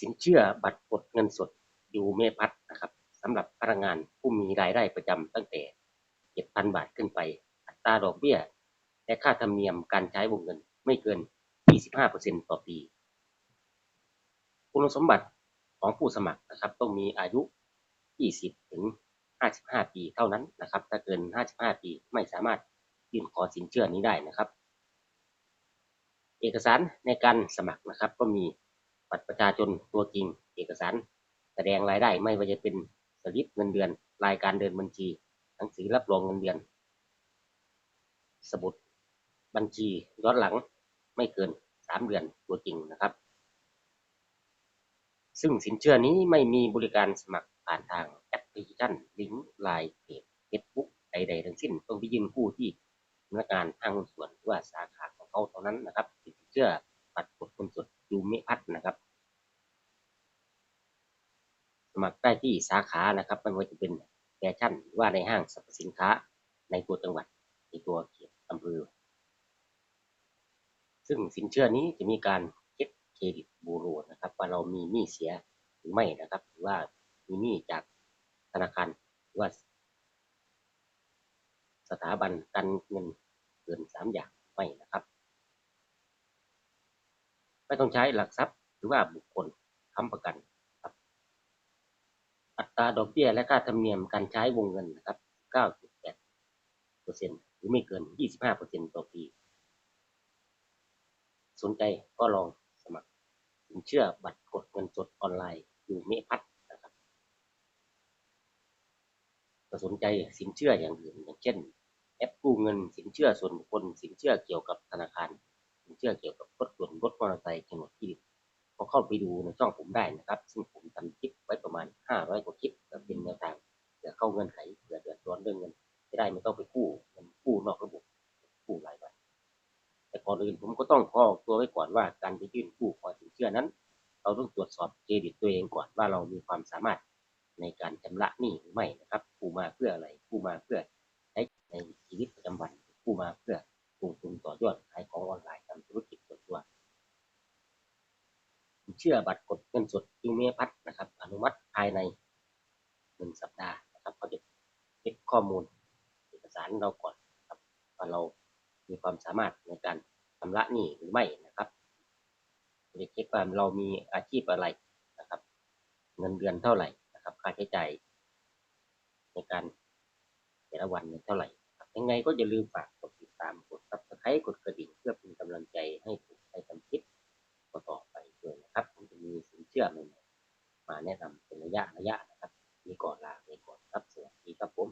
สินเชื่อบัตรกดเงินสดยูเมพัทนะครับสำหรับพนักงานผู้มีรายได้ประจำตั้งแต่7,000 บาทขึ้นไป อัตราดอกเบี้ย และค่าธรรมเนียมการใช้วงเงินไม่เกิน 25%ต่อปี คุณสมบัติของผู้สมัครนะครับต้องมีอายุ 20 ถึง 55 ปีเท่านั้นนะครับ ถ้าเกิน 55 ปีไม่สามารถยื่นขอสินเชื่อนี้ได้นะครับ เอกสารในการสมัครนะครับก็มี บัตรประชาชนตัวจริง เอกสาร แสดงรายได้ไม่ว่าจะเป็นสลิปเงินเดือน รายการเดินบัญชี หนังสือรับรองเงินเดือน สมุดบัญชีย้อนหลังไม่เกิน 3 เดือนตัวจริงนะครับ ซึ่งสินเชื่อนี้ไม่มีบริการสมัครผ่านทางแอปพลิเคชันลิงก์ไลน์เพจเฟซบุ๊กใดๆทั้งสิ้นต้องไปยืนกู้ที่พนักงานทางส่วนหรือว่าสาขาของเขาเท่านั้นนะครับสินเชื่อบัตรกดเงินสดยูเมพัทนะครับ ส มัครได้ที่สาขานะครับไม่ว่าจะเป็นแฟชั่นหรือว่าในห้างสรรพสินค้าในตัวจังหวัดในตัวเขตอำเภอ ซึ่งสินเชื่อนี้จะมีการเช็คเครดิตบูโรนะครับ ว่าเรามีหนี้เสียหรือไม่นะครับ หรือว่ามีหนี้จากธนาคารหรือว่า สถาบันการเงินเกินสามอย่างไม่นะครับ ไม่ต้องใช้หลักทรัพย์หรือว่าบุคคลค้ำประกัน อัตราดอกเบี้ยและค่าธรรมเนียมการใช้วงเงินนะครับ 9.8เปอร์เซ็นหรือไม่เกิน 25เปอร์เซ็นต่อปี สนใจก็ลองสมัครสินเชื่อบัตรกดเงินสดออนไลน์อยู่เมพัทนะครับก็สนใจสินเชื่ออย่างอื่นอย่างเช่น แอปกู้เงินสินเชื่อส่วนบุคคลสินเชื่อเกี่ยวกับธนาคาร สินเชื่อเกี่ยวกับรถยนต์รถมอเตอร์ไซค์โฉนดที่ดิน ก็เข้าไปดูในช่องผมได้นะครับ ซึ่งผมทำคลิปไว้ประมาณ 500 กว่าคลิปก็เป็นแนวทางเผื่อเข้าเงื่อนไขเผื่อเดือดร้อนเรื่องเงินจะได้ไม่ต้องไปกู้เงินกู้นอกระบบกู้รายวันแต่ก่อนอื่นผมก็ต้องขออตัวไว้ก่อนว่าการไปยื่นกู้ขอสินเชื่อนั้น เราต้องตรวจสอบเครดิตตัวเองก่อนว่าเรามีความสามารถในการชำระหนี้หรือไม่นะครับกู้มาเพื่ออะไรกู้มาเพื่อใช้ในชีวิตประจำวันกู้มาเพื่อลงทุนต่อยอดขายของออนไลน์ทำธุรกิจส่วนตัวสิน เชื่อบัตรกดเงินสดยูเมพัทนะครับ อนุมัติภายในหนึ่งสัปดาห์นะครับเขาจะเช็คข้อมูลเอกสารเราก่อนนะครับว่าเรามีความสามารถในการชำระหนี้หรือไม่นะครับจะเช็คว่าเรามีอาชีพอะไรนะครับ เงินเดือนเท่าไหร่นะครับ ค่าใช้จ่ายในการแต่ละวันเท่าไหร่ยังไงก็อย่าลืมฝากกดติดตามกด subscribe กดกระดิ่งเพื่อเป็นกำลังใจ ระยะระยะนะครับ มีก่อนลาไปก่อนครับสวัสดีครับผม